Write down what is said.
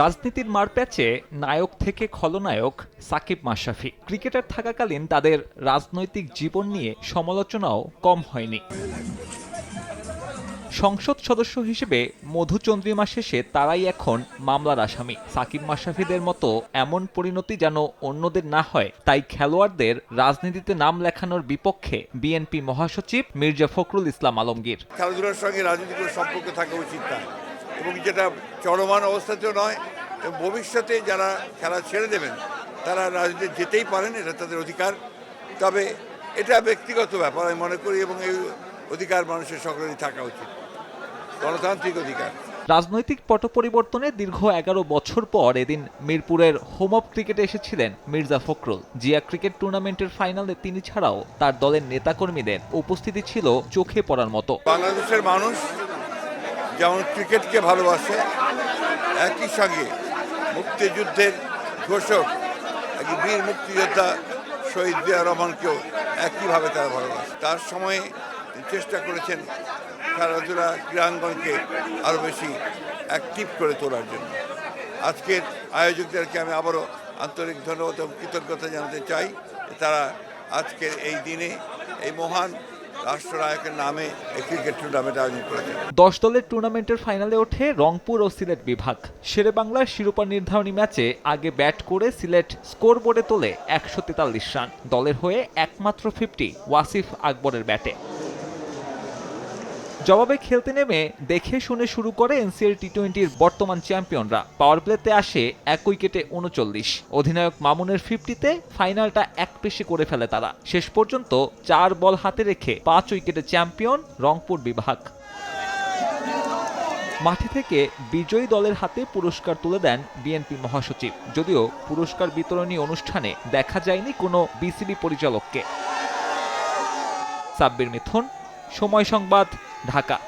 রাজনীতির মারপ্যাচে নায়ক থেকে খলনায়ক সাকিব মাশরাফি। ক্রিকেটার থাকাকালীন তাদের রাজনৈতিক জীবন নিয়ে সমালোচনাও কম হয়নি। সংসদ সদস্য হিসেবে মধুচন্দ্রিমা শেষে তারাই এখন মামলার আসামি। সাকিব মাশরাফিদের মতো এমন পরিণতি যেন অন্যদের না হয়, তাই খেলোয়াড়দের রাজনীতিতে নাম লেখানোর বিপক্ষে বিএনপি মহাসচিব মির্জা ফখরুল ইসলাম আলমগীর। খেলাধুলার সঙ্গে রাজনৈতিক কোনো সম্পর্ক থাকা উচিত না। এবং যেটা চলমান অবস্থাতেও নয় এবং ভবিষ্যতে যারা খেলা ছেড়ে দেবেন তারা রাজনীতি যেতেই পারেন এটা তাদের অধিকার। তবে এটা ব্যক্তিগত ব্যাপার আমি মনে করি এবং এই অধিকার মানুষের সকলেরই থাকা উচিত। গণতান্ত্রিক অধিকার। রাজনৈতিক পট পরিবর্তনে দীর্ঘ এগারো বছর পর এদিন মিরপুরের হোম অফ ক্রিকেটে এসেছিলেন মির্জা ফখরুল। জিয়া ক্রিকেট টুর্নামেন্টের ফাইনালে তিনি ছাড়াও তার দলের নেতাকর্মীদের উপস্থিতি ছিল চোখে পড়ার মতো। বাংলাদেশের মানুষ যেমন ক্রিকেটকে ভালোবাসে, একই সঙ্গে মুক্তিযুদ্ধের ঘোষক এক বীর মুক্তিযোদ্ধা শহীদ জিয়া রহমানকেও একইভাবে তারা ভালোবাসে। তার সময়ে চেষ্টা করেছেন খেলাধুলা ক্রীড়াঙ্গনকে আরও বেশি অ্যাক্টিভ করে তোলার জন্য। আজকের আয়োজকদেরকে আমি আবারও আন্তরিক ধন্যবাদ এবং কৃতজ্ঞতা জানাতে চাই তারা আজকের এই দিনে এই মহান রাষ্ট্রনায়কের নামে ক্রিকেট টুর্নামেন্ট আয়োজন দশ দলের টুর্নামেন্টের ফাইনালে ওঠে রংপুর ও সিলেট বিভাগ। শেরে বাংলার শিরোপা নির্ধারণী ম্যাচে আগে ব্যাট করে সিলেট স্কোর বোর্ডে তোলে একশো তেতাল্লিশ রান। দলের হয়ে একমাত্র ফিফটি ওয়াসিফ আকবরের ব্যাটে। জবাবে খেলতে নেমে দেখে শুনে শুরু করে এনসিএল টি টোয়েন্টির বর্তমান চ্যাম্পিয়নরা। পাওয়ার প্লেতে আসে এক উইকেটে উনচল্লিশ। অধিনায়ক মামুনের ফিফটিতে ফাইনালটা এক পেশে করে ফেলে তারা। শেষ পর্যন্ত চার বল হাতে রেখে পাঁচ উইকেটে চ্যাম্পিয়ন রংপুর বিভাগ। মাঠে থেকে বিজয়ী দলের হাতে পুরস্কার তুলে দেন বিএনপি মহাসচিব। যদিও পুরস্কার বিতরণী অনুষ্ঠানে দেখা যায়নি কোনো বিসিবি পরিচালককে। সাব্বির মিথুন, সময় সংবাদ ঢাকা।